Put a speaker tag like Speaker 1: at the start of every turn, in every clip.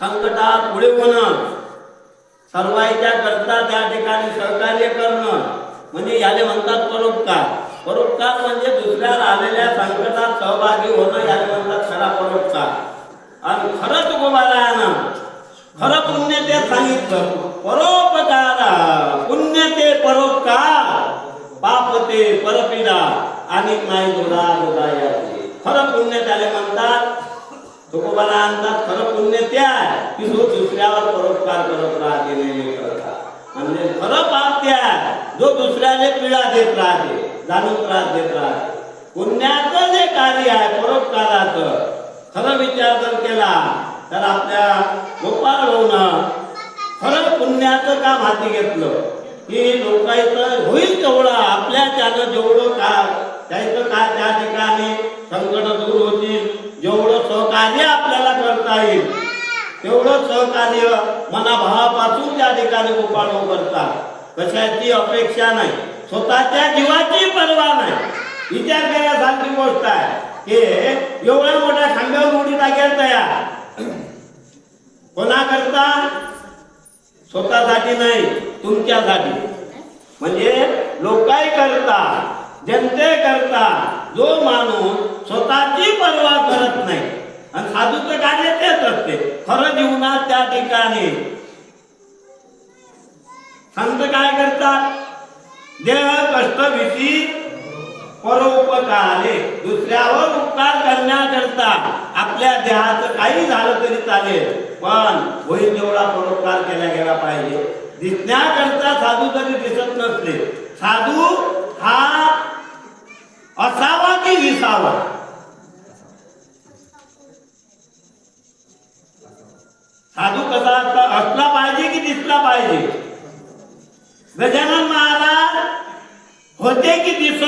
Speaker 1: संकटात पुढे होणं सर्वांच्या करता त्या ठिकाणी सहकार्य करणं म्हणजे याले म्हणतात परोपकार. परोपकार म्हणजे दुसऱ्याला आलेल्या संकटात सहभागी होणं याले म्हणतात खरा परोपकार. आणि खरंच गोबारायानं खरं पुण्य ते सांगितलं परोपकार पुण्य ते परोपकार पाप ते परपिडा आणि नाही दुरा दुरायाचे. खरं पुण्य त्याला म्हणतात तुकोबाला आणतात खरं पुण्य ते आहे की जो दुसऱ्यावर परोपकार करत राहते नेहमी करता म्हणजे खरं पाप त्या जो दुसऱ्याने पीडा देत राहते जाणून त्रास देत राहते. पुण्याचं जे कार्य आहे परोपकाराचं खरं विचार जर केला तर आपल्या गोपाळ भाऊनं खरं पुण्याचं काम हाती घेतलं. की लोकांचं होईल तेवढं आपल्या त्यानं जेवढं का त्याचं काय त्या ठिकाणी संकट दूर होतील तेवढं सहकार्य मनाभावापासून त्या ठिकाणी गोपाळ भाऊ करतात. कशाची अपेक्षा नाही. स्वतःच्या जीवाची पर्वा नाही. विचार केल्यासारखी गोष्ट आहे. हे एवढ्या मोठ्या खांब्यावर उडी टाकायला तयार. कोणाकरता? स्वतःसाठी नाही तुमच्यासाठी. म्हणजे लोकाय करता जनते करता जो माणूस स्वतःची पर्वा करत नाही आणि साधूचं कार्य तेच असते. खरं जीवनात त्या ठिकाणी. संत काय करतात? देह कष्ट भीती परोपकारे. दुसऱ्यावर उपकार करण्याकरता आपल्या देहाचं काही झालं तरी चालेल. पण होईल तेवढा परोपकार केला गेला पाहिजे. दिसण्याकरता साधू तरी दिसत नसते साधू हा असावा की विसावा साधू कसा असता- असला पाहिजे की दिसला पाहिजे? गजानन महाराज होते की दिसत?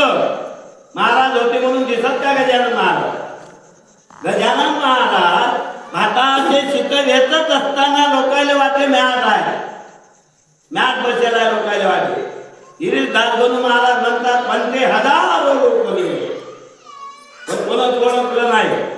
Speaker 1: महाराज होते म्हणून दिसत का गजानन महाराज? गजानन महाराज भाताचे शिखर येतच असताना लोकायला वाटले म्याद आहे. म्याद बसेला लोकायला वाटले. गिरीश दासगोनू महाराज म्हणतात पण ते हजार